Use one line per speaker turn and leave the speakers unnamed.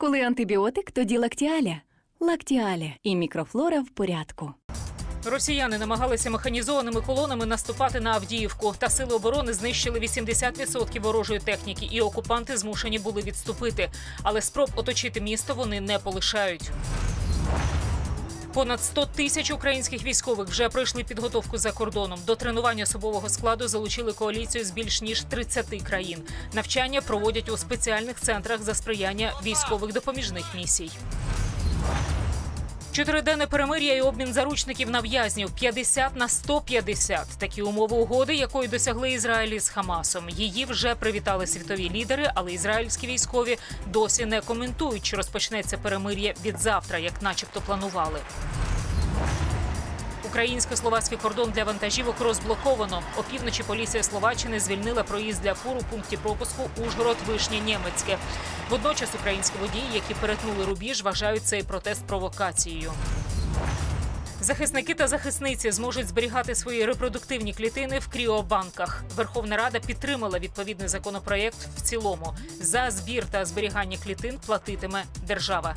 Коли антибіотик, тоді лактіаля. Лактіаля і мікрофлора в порядку.
Росіяни намагалися механізованими колонами наступати на Авдіївку. Та сили оборони знищили 80% ворожої техніки, і окупанти змушені були відступити. Але спроб оточити місто вони не полишають. Понад 100 тисяч українських військових вже пройшли підготовку за кордоном. До тренування особового складу залучили коаліцію з більш ніж 30 країн. Навчання проводять у спеціальних центрах за сприяння військових допоміжних місій. Чотириденне перемир'я і обмін заручників на в'язнів 50 на 150. Такі умови угоди, якої досягли Ізраїлі з Хамасом. Її вже привітали світові лідери, але ізраїльські військові досі не коментують, чи розпочнеться перемир'я від завтра, як начебто планували. Українсько-словацький кордон для вантажівок розблоковано. Опівночі поліція Словаччини звільнила проїзд для фур у пункті пропуску Ужгород Вишня Нємецьке. Водночас українські водії, які перетнули рубіж, вважають цей протест провокацією. Захисники та захисниці зможуть зберігати свої репродуктивні клітини в кріобанках. Верховна Рада підтримала відповідний законопроєкт в цілому. За збір та зберігання клітин платитиме держава.